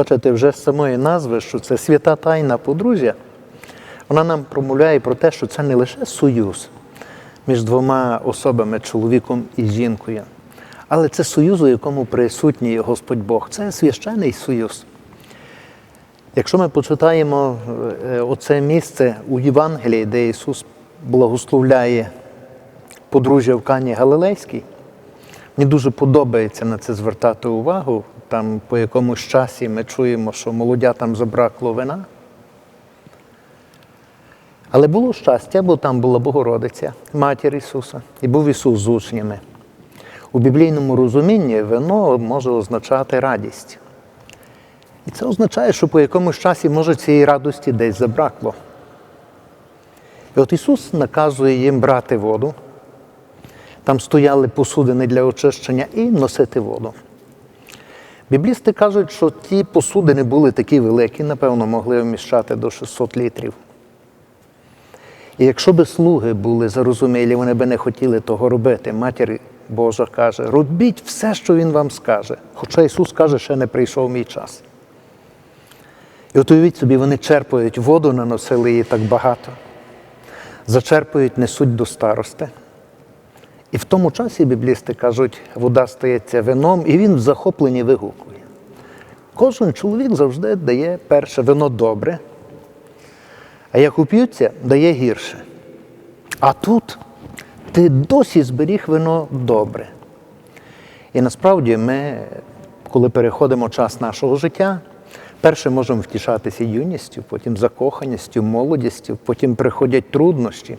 Бачите, вже з самої назви, що це свята тайна подружжя, вона нам промовляє про те, що це не лише союз між двома особами, чоловіком і жінкою, але це союз, у якому присутній Господь Бог. Це священий союз. Якщо ми почитаємо е, оце місце у Євангелії, де Ісус благословляє подружжя в Кані Галилейській, мені дуже подобається на це звертати увагу. Там по якомусь часі ми чуємо, що молодятам забракло вина. Але було щастя, бо там була Богородиця, матір Ісуса, і був Ісус з учнями. У біблійному розумінні вино може означати радість. І це означає, що по якомусь часі може цієї радості десь забракло. І от Ісус наказує їм брати воду. Там стояли посудини для очищення і носити воду. Біблісти кажуть, що ті посудини були такі великі, напевно, могли вміщати до 600 літрів. І якщо би слуги були зарозумілі, вони би не хотіли того робити. Матір Божа каже, робіть все, що Він вам скаже. Хоча Ісус каже, ще не прийшов мій час. І от уявіть собі, вони черпають воду, наносили її так багато, зачерпують, несуть до старости. І в тому часі біблісти кажуть, вода стається вином, і він в захопленні вигукує. Кожен чоловік завжди дає перше вино добре, а як уп'ються, дає гірше. А тут ти досі зберіг вино добре. І насправді ми, коли переходимо час нашого життя, перше можемо втішатися юністю, потім закоханістю, молодістю, потім приходять труднощі,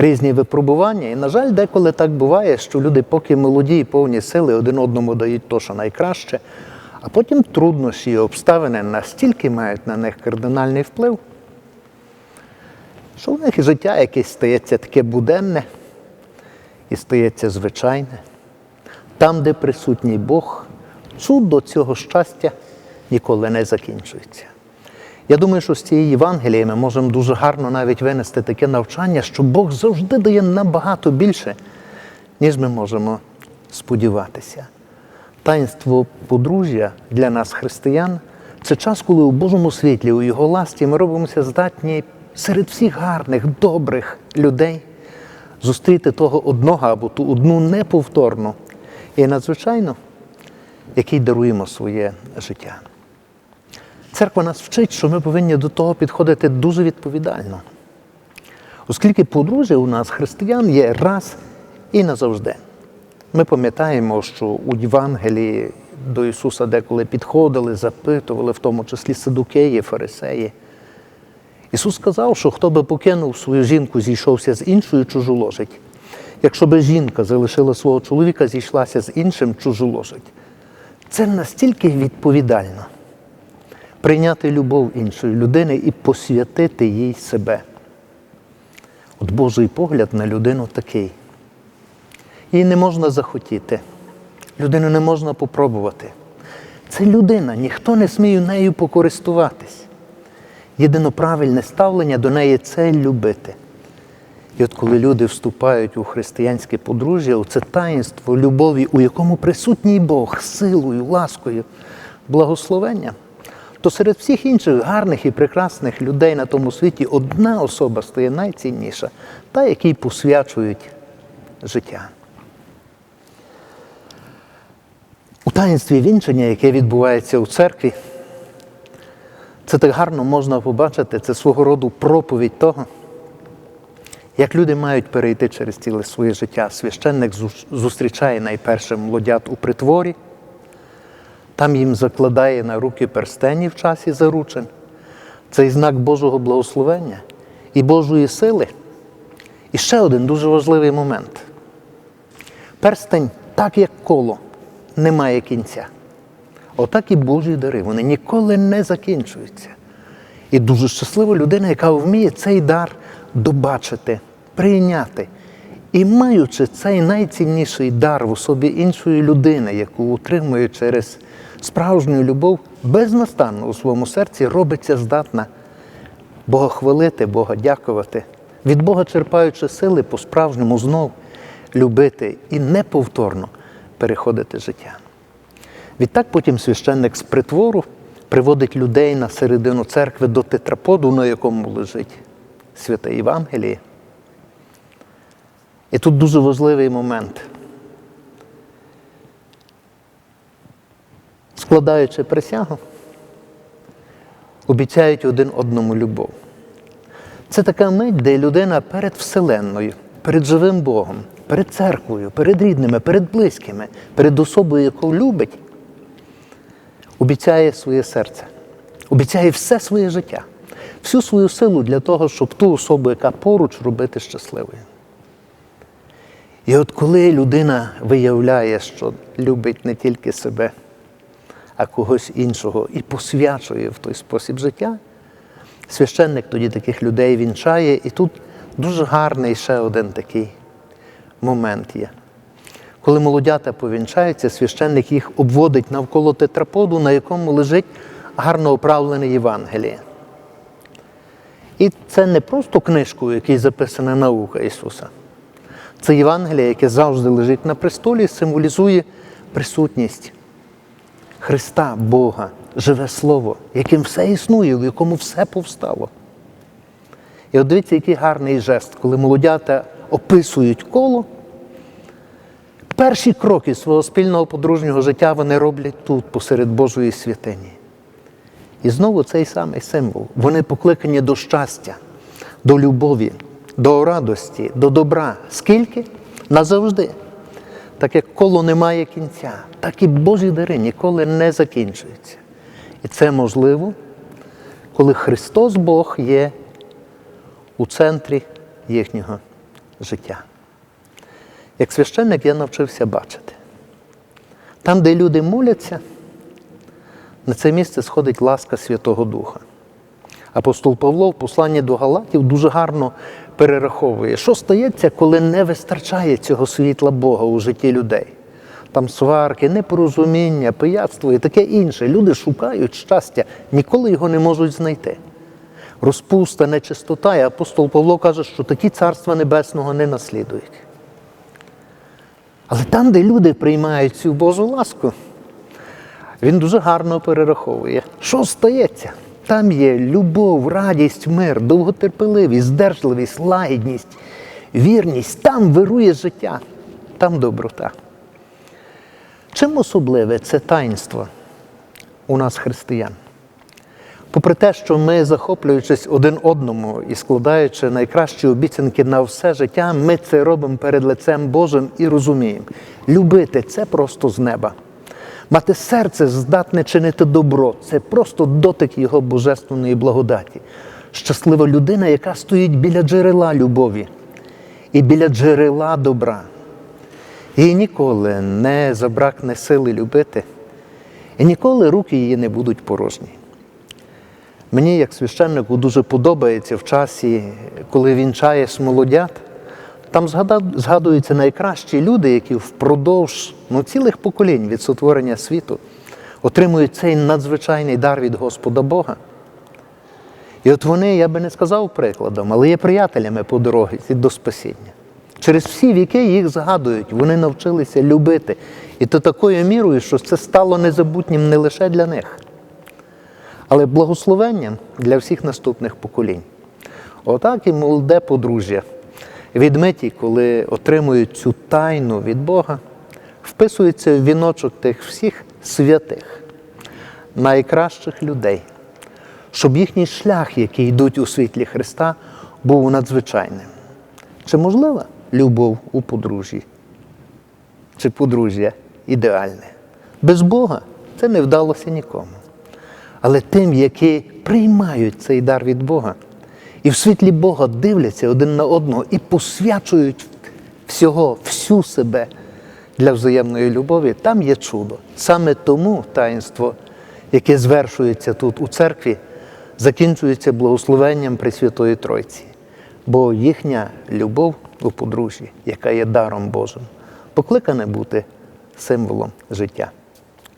різні випробування. І, на жаль, деколи так буває, що люди, поки молоді і повні сили, один одному дають то, що найкраще, а потім труднощі і обставини настільки мають на них кардинальний вплив, що в них життя якесь стається таке буденне і стається звичайне. Там, де присутній Бог, чудо цього щастя ніколи не закінчується. Я думаю, що з цієї Євангелії ми можемо дуже гарно навіть винести таке навчання, що Бог завжди дає набагато більше, ніж ми можемо сподіватися. Таїнство подружжя для нас, християн, це час, коли у Божому світлі, у Його ласті ми робимося здатні серед всіх гарних, добрих людей зустріти того одного або ту одну неповторну і надзвичайно, який даруємо своє життя. Церква нас вчить, що ми повинні до того підходити дуже відповідально. Оскільки подружжя у нас християн є раз і назавжди. Ми пам'ятаємо, що у Євангелії до Ісуса деколи підходили, запитували, в тому числі садукеї, фарисеї. Ісус сказав, що хто би покинув свою жінку, зійшовся з іншою чужоложить. Якщо би жінка залишила свого чоловіка, зійшлася з іншим чужоложить. Це настільки відповідально прийняти любов іншої людини і посвятити їй себе. От Божий погляд на людину такий. Її не можна захотіти, людину не можна попробувати. Це людина, ніхто не сміє нею покористуватись. Єдино правильне ставлення до неї це любити. І от коли люди вступають у християнське подружжя, це таїнство любові, у якому присутній Бог силою, ласкою, благословенням, то серед всіх інших гарних і прекрасних людей на тому світі одна особа стає найцінніша, та, якій посвячують життя. У таїнстві вінчення, яке відбувається у церкві, це так гарно можна побачити, це свого роду проповідь того, як люди мають перейти через ціле своє життя. Священник зустрічає найперше молодят у притворі, там їм закладає на руки перстені в часі заручин. Цей знак Божого благословення і Божої сили. І ще один дуже важливий момент. Перстень, так як коло, не має кінця. Отак і Божі дари, вони ніколи не закінчуються. І дуже щаслива людина, яка вміє цей дар добачити, прийняти. І маючи цей найцінніший дар в особі іншої людини, яку утримує через справжню любов, безнастанно у своєму серці робиться здатна Бога хвалити, Бога дякувати, від Бога черпаючи сили по-справжньому знов любити і неповторно переходити життя. Відтак потім священник з притвору приводить людей на середину церкви до тетраподу, на якому лежить святе Євангеліє. І тут дуже важливий момент. Складаючи присягу, обіцяють один одному любов. Це така мить, де людина перед Вселенною, перед живим Богом, перед церквою, перед рідними, перед близькими, перед особою, яку любить, обіцяє своє серце, обіцяє все своє життя, всю свою силу для того, щоб ту особу, яка поруч, робити щасливою. І от коли людина виявляє, що любить не тільки себе, а когось іншого і посвячує в той спосіб життя, священник тоді таких людей вінчає, і тут дуже гарний ще один такий момент є. Коли молодята повінчаються, священник їх обводить навколо тетраподу, на якому лежить гарно оправлене Євангеліє. І це не просто книжку, в якій записана наука Ісуса. Це Євангеліє, яке завжди лежить на престолі, символізує присутність Христа, Бога, живе Слово, яким все існує, в якому все повстало. І от дивіться, який гарний жест, коли молодята описують коло. Перші кроки свого спільного подружнього життя вони роблять тут, посеред Божої святині. І знову цей самий символ. Вони покликані до щастя, до любові, до радості, до добра. Скільки? Назавжди. Так як коло не має кінця, так і Божі дари ніколи не закінчуються. І це можливо, коли Христос Бог є у центрі їхнього життя. Як священник я навчився бачити. Там, де люди моляться, на це місце сходить ласка Святого Духа. Апостол Павло в посланні до Галатів дуже гарно перераховує, що стається, коли не вистачає цього світла Бога у житті людей. Там сварки, непорозуміння, пияцтво і таке інше. Люди шукають щастя, ніколи його не можуть знайти. Розпуста, нечистота, і апостол Павло каже, що такі царства небесного не наслідують. Але там, де люди приймають цю Божу ласку, він дуже гарно перераховує, що стається. Там є любов, радість, мир, довготерпеливість, здержливість, лагідність, вірність. Там вирує життя, там доброта. Чим особливе це таїнство у нас, християн? Попри те, що ми, захоплюючись один одному і складаючи найкращі обіцянки на все життя, ми це робимо перед лицем Божим і розуміємо. Любити це просто з неба. Мати серце здатне чинити добро це просто дотик Його божественної благодаті. Щаслива людина, яка стоїть біля джерела любові і біля джерела добра. Їй ніколи не забракне сили любити, і ніколи руки її не будуть порожні. Мені, як священнику, дуже подобається в часі, коли вінчаєш молодят, там згадуються найкращі люди, які впродовж ну, цілих поколінь від сотворення світу отримують цей надзвичайний дар від Господа Бога. І от вони, я би не сказав прикладом, але є приятелями по дорозі до спасіння. Через всі віки їх згадують, вони навчилися любити. І то такою мірою, що це стало незабутнім не лише для них, але благословенням для всіх наступних поколінь. Отак і молоде подружжя відмиті, коли отримують цю тайну від Бога, вписуються в віночок тих всіх святих, найкращих людей, щоб їхній шлях, який йдуть у світлі Христа, був надзвичайним. Чи можлива любов у подружжі? Чи подружжя ідеальне? Без Бога це не вдалося нікому. Але тим, які приймають цей дар від Бога, і в світлі Бога дивляться один на одного і посвячують всього, всю себе для взаємної любові, там є чудо. Саме тому таїнство, яке звершується тут у церкві, закінчується благословенням Пресвятої Тройці. Бо їхня любов у подружжі, яка є даром Божим, покликане бути символом життя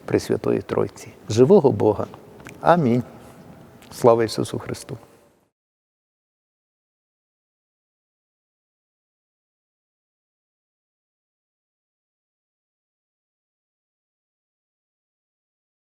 Пресвятої Тройці, живого Бога. Амінь. Слава Ісусу Христу!